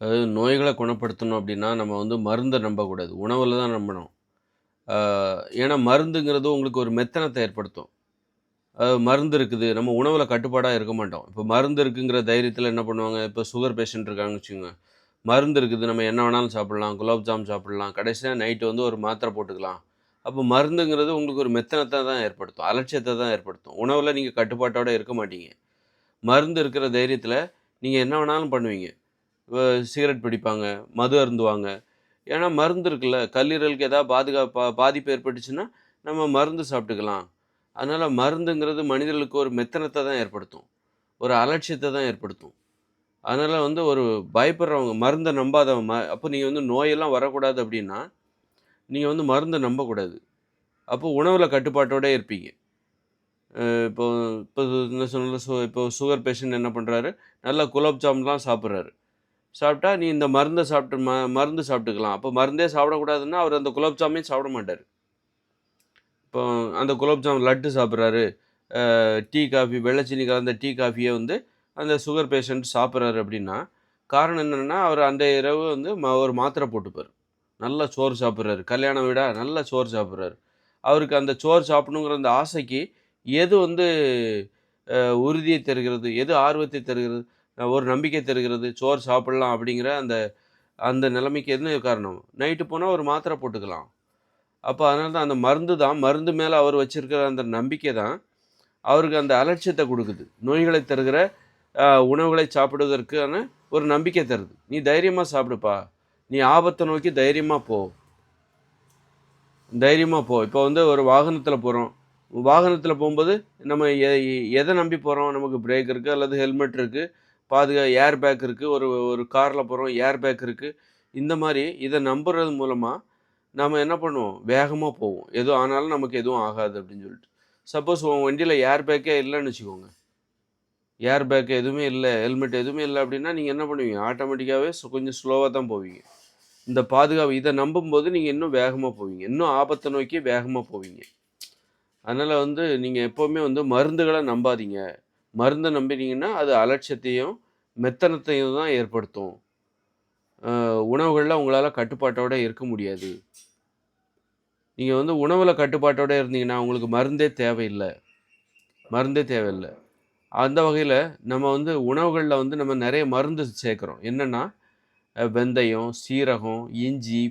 அதாவது நோய்களை குணப்படுத்தணும் அப்படின்னா, நம்ம வந்து மருந்தை நம்பக்கூடாது. உணவில் தான் நம்பணும். ஏன்னா மருந்துங்கிறது உங்களுக்கு ஒரு மெத்தனத்தை ஏற்படுத்தும். மருந்து இருக்குது. நம்ம உணவில் கட்டுப்பாடாக இருக்க மாட்டோம். இப்போ மருந்து இருக்குங்கிற தைரியத்தில் என்ன பண்ணுவாங்க, இப்போ சுகர் பேஷண்ட் இருக்காங்கன்னு வச்சுக்கோங்க. மருந்து இருக்குது. நம்ம என்ன வேணாலும் சாப்பிடலாம். குலாப் ஜாம் கடைசியாக நைட்டு வந்து ஒரு மாத்திரை போட்டுக்கலாம். அப்போ மருந்துங்கிறது உங்களுக்கு ஒரு மெத்தனத்தை தான் ஏற்படுத்தும். அலட்சியத்தை தான் ஏற்படுத்தும். உணவில் நீங்கள் கட்டுப்பாட்டோடு இருக்க மாட்டீங்க. மருந்து இருக்கிற தைரியத்தில் நீங்கள் என்ன வேணாலும் பண்ணுவீங்க. சிகரெட் பிடிப்பாங்க, மது அருந்துவாங்க. ஏன்னா மருந்து இருக்குல்ல. கல்லீரலுக்கு ஏதாவது பாதுகாப்பா பாதிப்பு ஏற்பட்டுச்சுன்னா, நம்ம மருந்து சாப்பிட்டுக்கலாம். அதனால் மருந்துங்கிறது மனிதர்களுக்கு ஒரு மெத்தனத்தை தான் ஏற்படுத்தும். ஒரு அலட்சியத்தை தான் ஏற்படுத்தும். அதனால் வந்து ஒரு பயப்படுறவங்க மருந்தை நம்பாதவங்க ம அப்போ நீங்கள் வந்து நோயெல்லாம் வரக்கூடாது அப்படின்னா, நீங்கள் வந்து மருந்தை நம்பக்கூடாது. அப்போ உணவில் கட்டுப்பாட்டோட இருப்பீங்க. இப்போ இப்போ என்ன சொன்னல சு இப்போ சுகர் பேஷண்ட் என்ன பண்ணுறாரு நல்லா குலாப் ஜாம்லாம் சாப்பிட்டா நீ இந்த மருந்தை சாப்பிட்டு ம மருந்து சாப்பிட்டுக்கலாம். அப்போ மருந்தே சாப்பிடக்கூடாதுன்னா, அவர் அந்த குலோப்ஜாமே சாப்பிட மாட்டார் இப்போ அந்த குலோப்ஜாம் லட்டு சாப்பிட்றாரு டீ, காஃபி வெள்ள கலந்த டீ, காஃபியை வந்து அந்த சுகர் பேஷண்ட் சாப்பிட்றாரு அப்படின்னா, காரணம் என்னென்னா அவர் அந்த இரவு வந்து ம ஒரு மாத்திரை போட்டுப்பார் நல்லா சோறு சாப்பிட்றாரு கல்யாணம் வீடா, நல்லா சோறு சாப்பிட்றாரு அவருக்கு அந்த சோறு சாப்பிடணுங்கிற அந்த ஆசைக்கு எது வந்து உறுதியை தருகிறது? எது ஆர்வத்தை தருகிறது? ஒரு நம்பிக்கை தருகிறது. சோறு சாப்பிடலாம் அப்படிங்கிற அந்த அந்த நிலைமைக்கு என்ன காரணம்? நைட்டு போனால் ஒரு மாத்திரை போட்டுக்கலாம். அப்போ அதனால தான் அந்த மருந்து தான் மருந்து மேலே அவர் வச்சுருக்கிற அந்த நம்பிக்கை தான், அவருக்கு அந்த அலட்சியத்தை கொடுக்குது நோய்களை தருகிற உணவுகளை சாப்பிடுவதற்கான ஒரு நம்பிக்கை தருது. நீ தைரியமாக சாப்பிடுப்பா. நீ ஆபத்தை நோக்கி தைரியமாக போ. தைரியமாக போ. இப்போ வந்து ஒரு வாகனத்தில் போகிறோம் வாகனத்தில் போகும்போது நம்ம எ நம்பி போகிறோம் நமக்கு பிரேக் இருக்குது அல்லது ஹெல்மெட் இருக்குது பாதுகா ஏர் பேக் இருக்குது ஒரு ஒரு காரில் போகிறோம் ஏர் பேக் இருக்குது இந்த மாதிரி இதை நம்புறது மூலமாக நாம் என்ன பண்ணுவோம்? வேகமாக போவோம். எதுவும் ஆனாலும் நமக்கு எதுவும் ஆகாது அப்படின்னு சொல்லிட்டு. சப்போஸ் உன் வண்டியில் ஏர் பேக்கே இல்லைன்னு வச்சுக்கோங்க. ஏர் பேக் எதுவுமே இல்லை ஹெல்மெட் எதுவுமே இல்லை அப்படின்னா, நீங்கள் என்ன பண்ணுவீங்க? ஆட்டோமேட்டிக்காகவே ஸ் கொஞ்சம் ஸ்லோவாக தான் போவீங்க. இந்த பாதுகாப்பு இதை நம்பும்போது நீங்கள் இன்னும் வேகமாக போவீங்க. இன்னும் ஆபத்தை நோக்கி வேகமாக போவீங்க. அதனால் வந்து நீங்கள் எப்போவுமே வந்து மருந்துகளை நம்பாதீங்க. மருந்தை நம்பினீங்கன்னா, அது அலட்சியத்தையும், மெத்தனத்தையும் தான் ஏற்படுத்தும். உணவுகளில் உங்களால் கட்டுப்பாட்டோடு இருக்க முடியாது. நீங்கள் வந்து உணவில் கட்டுப்பாட்டோட இருந்தீங்கன்னா, உங்களுக்கு மருந்தே தேவையில்லை மருந்தே தேவையில்லை அந்த வகையில் நம்ம வந்து உணவுகளில் வந்து நம்ம நிறைய மருந்து சேர்க்குறோம் என்னென்னா வெந்தயம், சீரகம், இஞ்சி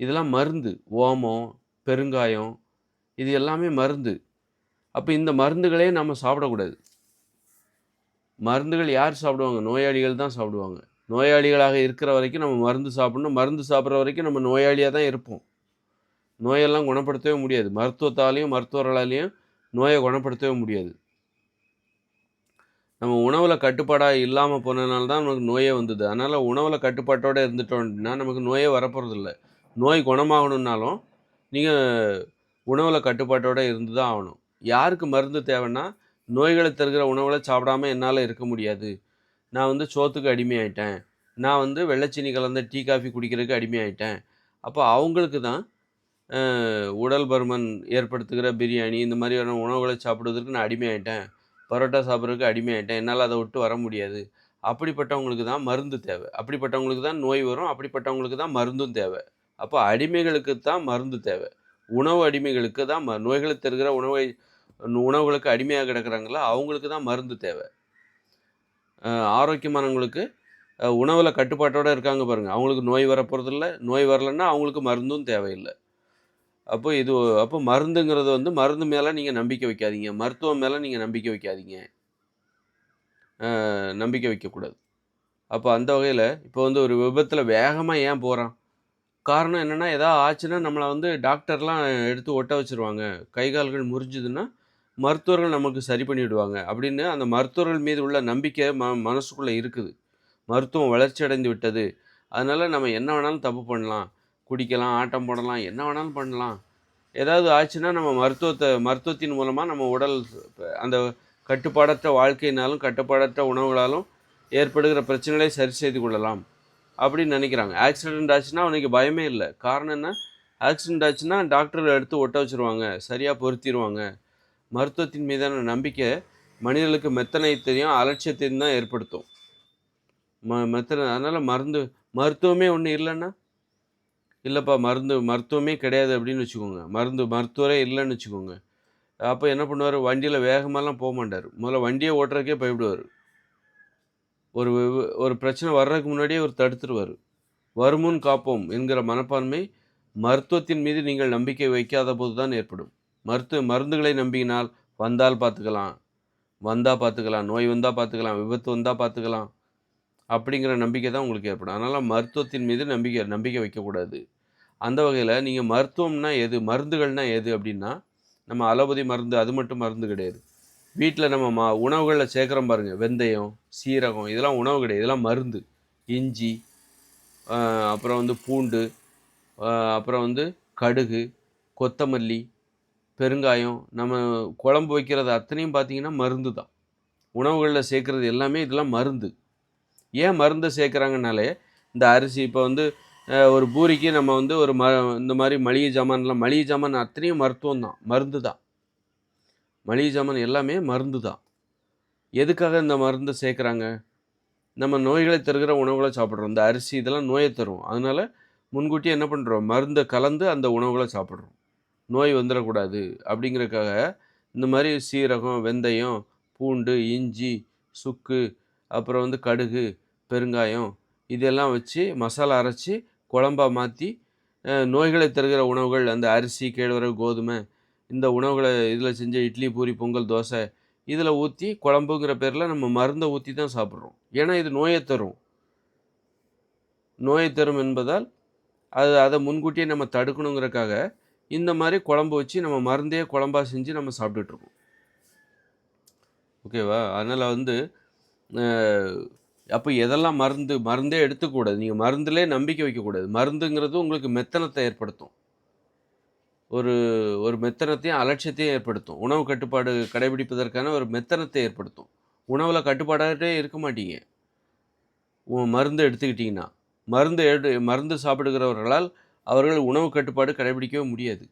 இதெல்லாம் மருந்து. ஓமம், பெருங்காயம் இது எல்லாமே மருந்து. அப்போ இந்த மருந்துகளே நம்ம சாப்பிடக்கூடாது. மருந்துகள் யார் சாப்பிடுவாங்க? நோயாளிகள் தான் சாப்பிடுவாங்க. நோயாளிகளாக இருக்கிற வரைக்கும் நம்ம மருந்து சாப்பிடணும். மருந்து சாப்பிட்ற வரைக்கும் நம்ம நோயாளியாக தான் இருப்போம். நோயெல்லாம் குணப்படுத்தவே முடியாது. மருத்துவத்தாலேயும் மருத்துவர்களாலேயும் நோயை குணப்படுத்தவே முடியாது. நம்ம உணவில் கட்டுப்பாடாக இல்லாமல் போனதுனால தான் நமக்கு நோயே வந்தது. அதனால் உணவில் கட்டுப்பாட்டோடு இருந்துட்டோம் அப்படின்னா, நமக்கு நோயே வரப்போகிறதில்ல நோய் குணமாகணுன்னாலும் நீங்கள் உணவில் கட்டுப்பாட்டோட இருந்து தான் ஆகணும் யாருக்கு மருந்து தேவைன்னா, நோய்களை தருகிற உணவுகளை சாப்பிடாம என்னால் இருக்க முடியாது. நான் வந்து சோத்துக்கு அடிமையாயிட்டேன். நான் வந்து வெள்ளச்சீனி கலந்த டீ, காஃபி குடிக்கிறதுக்கு அடிமையாயிட்டேன். அப்போ அவங்களுக்கு தான் உடல் பருமன் ஏற்படுத்துகிற பிரியாணி இந்த மாதிரியான உணவுகளை சாப்பிடுவதற்கு நான் அடிமையாயிட்டேன். பரோட்டா சாப்பிட்றதுக்கு அடிமையாயிட்டேன். என்னால் அதை விட்டு வர முடியாது. அப்படிப்பட்டவங்களுக்கு தான் மருந்து தேவை. அப்படிப்பட்டவங்களுக்கு தான் நோய் வரும். அப்படிப்பட்டவங்களுக்கு தான் மருந்தும் தேவை. அப்போ அடிமைகளுக்கு தான் மருந்து தேவை. உணவு அடிமைகளுக்கு தான் ம நோய்களை தருகிற உணவை உணவுகளுக்கு அடிமையாக கிடக்கிறாங்களோ அவங்களுக்கு தான் மருந்து தேவை. ஆரோக்கியமானவங்களுக்கு உணவில் கட்டுப்பாட்டோடு இருக்காங்க பாருங்கள் அவங்களுக்கு நோய் வரப்போகிறதில்ல நோய் வரலன்னா அவங்களுக்கு மருந்தும் தேவையில்லை அப்போ இது அப்போ மருந்துங்கிறது வந்து மருந்து மேலே நீங்கள் நம்பிக்கை வைக்காதீங்க. மருத்துவம் மேலே நீங்கள் நம்பிக்கை வைக்காதீங்க. நம்பிக்கை வைக்கக்கூடாது. அப்போ அந்த வகையில் இப்போ வந்து ஒரு விபத்தில் வேகமாக ஏன் போகிறான் காரணம் என்னன்னா, எதாவது ஆச்சுன்னா நம்மளை வந்து டாக்டர்லாம் எடுத்து ஒட்ட வச்சுருவாங்க. கை, கால்கள் முறிஞ்சுதுன்னா, மருத்துவர்கள் நமக்கு சரி பண்ணிவிடுவாங்க. அப்படின்னு அந்த மருத்துவர்கள் மீது உள்ள நம்பிக்கை ம மனசுக்குள்ளே இருக்குது. மருத்துவம் வளர்ச்சி அடைந்து விட்டது. அதனால் நம்ம என்ன வேணாலும் தப்பு பண்ணலாம். குடிக்கலாம், ஆட்டம் போடலாம், என்ன வேணாலும் பண்ணலாம். ஏதாவது ஆச்சுன்னா நம்ம மருத்துவத்தை மருத்துவத்தின் மூலமாக நம்ம உடல் அந்த கட்டுப்பாடற்ற வாழ்க்கையினாலும், கட்டுப்பாடற்ற உணவுகளாலும் ஏற்படுகிற பிரச்சனைகளை சரி செய்து கொள்ளலாம். அப்படின்னு நினைக்கிறாங்க ஆக்சிடென்ட் ஆச்சுன்னா அவனுக்கு பயமே இல்லை காரணம் என்ன? ஆக்சிடென்ட் ஆச்சுன்னா டாக்டர் எடுத்து ஒட்ட வச்சுருவாங்க. சரியாக பொருத்திடுவாங்க மருத்துவத்தின் மீதான நம்பிக்கை மனிதர்களுக்கு மெத்தனத்தையும், அலட்சியத்தையும் தான் ஏற்படுத்தும். ம மெத்தனை அதனால் மருந்து மருத்துவமே ஒன்று இல்லைன்னா இல்லைப்பா மருந்து மருத்துவமே கிடையாது அப்படின்னு வச்சுக்கோங்க. மருந்து மருத்துவரே இல்லைன்னு வச்சுக்கோங்க. அப்போ என்ன பண்ணுவார் வண்டியில் வேகமாலாம் போமாட்டாரு. முதல்ல வண்டியை ஓட்டுறதுக்கே போய்விடுவார் ஒரு ஒரு பிரச்சனை வர்றதுக்கு முன்னாடியே ஒரு தடுத்துருவார் "வருமுன் காப்போம்" என்கிற மனப்பான்மை மருத்துவத்தின் மீது நீங்கள் நம்பிக்கை வைக்காத போது தான் ஏற்படும். மருத்துவ மருந்துகளை நம்பினால் வந்தால் பார்த்துக்கலாம், வந்தால் பார்த்துக்கலாம், நோய் வந்தால் பார்த்துக்கலாம், விபத்து வந்தால் பார்த்துக்கலாம். அப்படிங்கிற நம்பிக்கை தான் உங்களுக்கு ஏற்படும். அதனால் மருத்துவத்தின் மீது நம்பிக்கை நம்பிக்கை வைக்கக்கூடாது. அந்த வகையில் நீங்கள் மருத்துவம்னா எது? மருந்துகள்னால் எது அப்படின்னா, நம்ம அலோபதி மருந்து அது மட்டும் மருந்து கிடையாது. வீட்டில் நம்ம மா உணவுகளில் சேர்க்குறோம் பாருங்கள் வெந்தயம், சீரகம் இதெல்லாம் உணவு கிடையாது. இதெல்லாம் மருந்து. இஞ்சி, அப்புறம் வந்து பூண்டு, அப்புறம் வந்து கடுகு, கொத்தமல்லி, பெருங்காயம், நம்ம குழம்பு வைக்கிறது அத்தனையும் பார்த்திங்கன்னா மருந்து தான். உணவுகளில் சேர்க்குறது எல்லாமே இதெல்லாம் மருந்து. ஏன் மருந்தை சேர்க்குறாங்கனாலே, இந்த அரிசி இப்போ வந்து ஒரு பூரிக்கு நம்ம வந்து ஒரு ம இந்த மாதிரி மளிகை ஜாமான்லாம் மளிகை ஜாமான் அத்தனையும் மருத்துவம் தான். மருந்து தான். மளிகை ஜாமான் எல்லாமே மருந்து தான். எதுக்காக இந்த மருந்தை சேர்க்குறாங்க? நம்ம நோய்களை தருகிற உணவுகளை சாப்பிட்றோம் இந்த அரிசி இதெல்லாம் நோயை தரும். அதனால் முன்கூட்டியே என்ன பண்ணுறோம் மருந்தை கலந்து அந்த உணவுகளை சாப்பிட்றோம் நோய் வந்துடக்கூடாது அப்படிங்கிறதுக்காக, இந்த மாதிரி சீரகம், வெந்தயம், பூண்டு, இஞ்சி, சுக்கு, அப்புறம் வந்து கடுகு, பெருங்காயம் இதெல்லாம் வச்சு மசாலா அரைச்சி குழம்பா மாற்றி நோய்களை தருகிற உணவுகள் அந்த அரிசி, கேழ்வரகு, கோதுமை இந்த உணவுகளை இதில் செஞ்ச இட்லி, பூரி, பொங்கல், தோசை இதில் ஊற்றி குழம்புங்கிற பேரில் நம்ம மருந்தை ஊற்றி தான் சாப்பிட்றோம் ஏன்னா இது நோயை தரும். நோயை தரும் என்பதால், அது அதை முன்கூட்டியே நம்ம தடுக்கணுங்கிறதுக்காக, இந்த மாதிரி குழம்பு வச்சு நம்ம மருந்தே குழம்பா செஞ்சு நம்ம சாப்பிட்டுட்ருக்கோம் ஓகேவா? அதனால் வந்து அப்போ எதெல்லாம் மருந்து மருந்தே எடுத்துக்கக்கூடாது. நீங்கள் மருந்திலே நம்பிக்கை வைக்கக்கூடாது. மருந்துங்கிறது உங்களுக்கு மெத்தனத்தை ஏற்படுத்தும். ஒரு ஒரு மெத்தனத்தையும், அலட்சியத்தையும் ஏற்படுத்தும். உணவு கட்டுப்பாடு கடைபிடிப்பதற்கான ஒரு மெத்தனத்தை ஏற்படுத்தும். உணவில் கட்டுப்பாடாகிட்டே இருக்க மாட்டீங்க. மருந்து எடுத்துக்கிட்டிங்கன்னா மருந்து எடு மருந்து சாப்பிடுகிறவர்களால் அவர்கள் உணவு கட்டுப்பாடு கடைபிடிக்கவே முடியாது.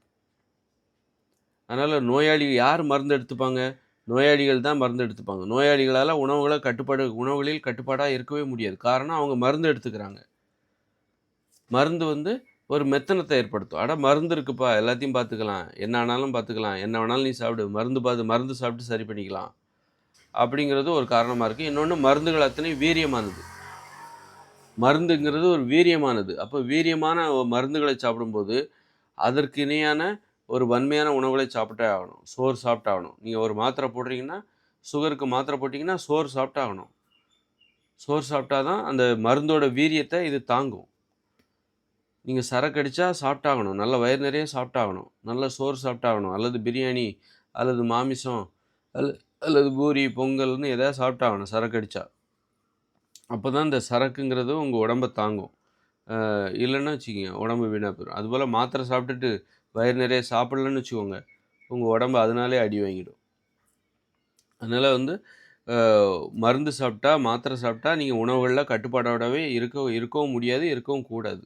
அதனால் நோயாளிகள் யார் மருந்து எடுத்துப்பாங்க? நோயாளிகள் தான் மருந்து எடுத்துப்பாங்க. நோயாளிகளால் உணவுகளை கட்டுப்பாடு உணவுகளில் கட்டுப்பாடாக இருக்கவே முடியாது. காரணம் அவங்க மருந்து எடுத்துக்கிறாங்க. மருந்து வந்து ஒரு மெத்தனத்தை ஏற்படுத்தும். அட மருந்து இருக்குப்பா எல்லாத்தையும் பார்த்துக்கலாம். என்ன ஆனாலும் பார்த்துக்கலாம். என்ன வேணாலும் நீ சாப்பிடு. மருந்து பார்த்து மருந்து சாப்பிட்டு சரி பண்ணிக்கலாம். அப்படிங்கிறது ஒரு காரணமாக இருக்குது இன்னொன்று மருந்துகள் அத்தனை வீரியமானது. மருந்துங்கிறது ஒரு வீரியமானது. அப்போ வீரியமான மருந்துகளை சாப்பிடும்போது, அதற்கு இணையான ஒரு வன்மையான உணவுகளை சாப்பிட்டே ஆகணும். சோறு சாப்பிட்டாகணும். நீங்கள் ஒரு மாத்திரை போடுறீங்கன்னா, சுகருக்கு மாத்திரை போட்டிங்கன்னா சோறு சாப்பிட்டாகணும். சோறு சாப்பிட்டா தான் அந்த மருந்தோட வீரியத்தை இது தாங்கும். நீங்கள் சரக்கு அடிச்சா சாப்பிட்டாகணும். நல்ல வயிறு நிறைய சாப்பிட்டாகணும். நல்ல சோறு சாப்பிட்டாகணும். அல்லது பிரியாணி, அல்லது மாமிசம், அல்ல அல்லது பூரி, பொங்கல்னு எதையாவது சாப்பிட்டாகணும் சரக்கு அப்போ தான் இந்த சரக்குங்கிறது உங்கள் உடம்ப தாங்கும். இல்லைன்னா வச்சுக்கோங்க உடம்பு வீணாக போயிடும் அதுபோல் மாத்திரை சாப்பிட்டுட்டு வயிறு நிறைய சாப்பிட்லன்னு வச்சுக்கோங்க, உங்கள் உடம்பு அதனாலேயே அடி வாங்கிடும். அதனால வந்து மருந்து சாப்பிட்டா, மாத்திரை சாப்பிட்டா நீங்கள் உணவுகள்ல கட்டுப்பாடோடவே இருக்க இருக்கவும் முடியாது, இருக்கவும் கூடாது.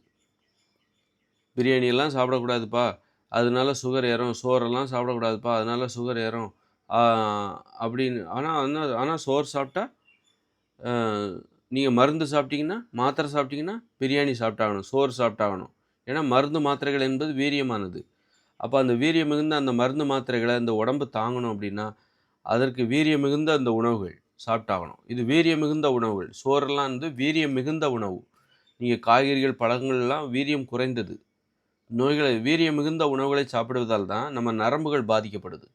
பிரியாணியெல்லாம் சாப்பிடக்கூடாதுப்பா. அதனால சுகர் ஏறும். சோறெல்லாம் சாப்பிடக்கூடாதுப்பா. அதனால சுகர் ஏறும். அப்படின்னு ஆனால் ஆனால் சோறு சாப்பிட்டா, நீங்கள் மருந்து சாப்பிட்டீங்கன்னா, மாத்திரை சாப்பிட்டீங்கன்னா, பிரியாணி சாப்பிட்டாகணும். சோறு சாப்பிட்டாகணும். ஏன்னா மருந்து, மாத்திரைகள் என்பது வீரியமானது. அப்போ அந்த வீரியம் மிகுந்த அந்த மருந்து, மாத்திரைகளை அந்த உடம்பு தாங்கணும் அப்படின்னா, அதற்கு வீரியம் மிகுந்த அந்த உணவுகள் சாப்பிட்டாகணும். இது வீரியம் மிகுந்த உணவுகள். சோறெல்லாம் வந்து வீரியம் மிகுந்த உணவு. நீங்கள் காய்கறிகள், பழங்கள்லாம் வீரியம் குறைந்தது. நோய்களை வீரியம் மிகுந்த உணவுகளை சாப்பிடுவதால் தான் நம்ம நரம்புகள் பாதிக்கப்படுது.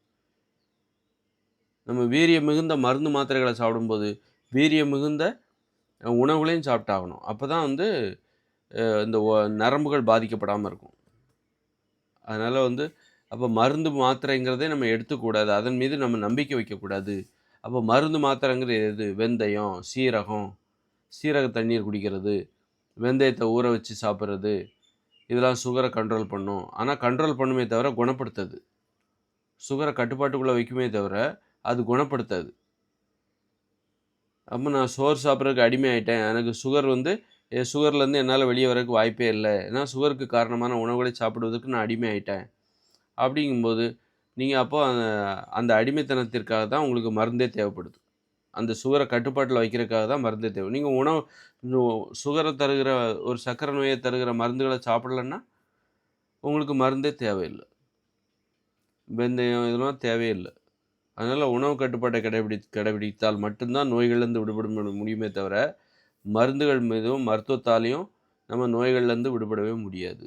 நம்ம வீரியம் மிகுந்த மருந்து, மாத்திரைகளை சாப்பிடும்போது, வீரியம் மிகுந்த உணவுகளையும் சாப்பிட்டாகணும். அப்போ தான் வந்து இந்த நரம்புகள் பாதிக்கப்படாமல் இருக்கும். அதனால் வந்து அப்போ மருந்து, மாத்திரைங்கிறதே நம்ம எடுத்துக்கூடாது அதன் மீது நம்ம நம்பிக்கை வைக்கக்கூடாது. அப்போ மருந்து, மாத்திரைங்கிறது எது? வெந்தயம், சீரகம், சீரக தண்ணீர் குடிக்கிறது, வெந்தயத்தை ஊற வச்சு சாப்பிட்றது இதெல்லாம் சுகரை கண்ட்ரோல் பண்ணும். ஆனால் கண்ட்ரோல் பண்ணுமே தவிர குணப்படுத்தாது. சுகரை கட்டுப்பாட்டுக்குள்ளே வைக்குமே தவிர, அது குணப்படுத்தாது. அப்போ நான் சோறு அடிமை ஆகிட்டேன் எனக்கு சுகர் வந்து சுகர்லேருந்து என்னால் வெளியே வரதுக்கு வாய்ப்பே இல்லை. ஏன்னா சுகருக்கு காரணமான உணவுகளை சாப்பிடுவதற்கு நான் அடிமை ஆகிட்டேன் அப்படிங்கும்போது, நீங்கள் அப்போது அந்த அந்த அடிமைத்தனத்திற்காக தான் உங்களுக்கு மருந்தே தேவைப்படுது. அந்த சுகரை கட்டுப்பாட்டில் வைக்கிறதுக்காக தான் மருந்தே தேவை. நீங்கள் உணவு சுகரை தருகிற ஒரு சர்க்கரை நோயை தருகிற மருந்துகளை சாப்பிடலன்னா, உங்களுக்கு மருந்தே தேவையில்லை. வெந்தயம் இதெல்லாம் தேவையில்லை. அதனால் உணவு கட்டுப்பாட்டை கடைபிடி கடைபிடித்தால் மட்டும்தான் நோய்கள்லேருந்து விடுபட முடியுமே தவிர, மருந்துகள் மீதும், மருத்துவத்தாலேயும் நம்ம நோய்கள்லேருந்து விடுபடவே முடியாது.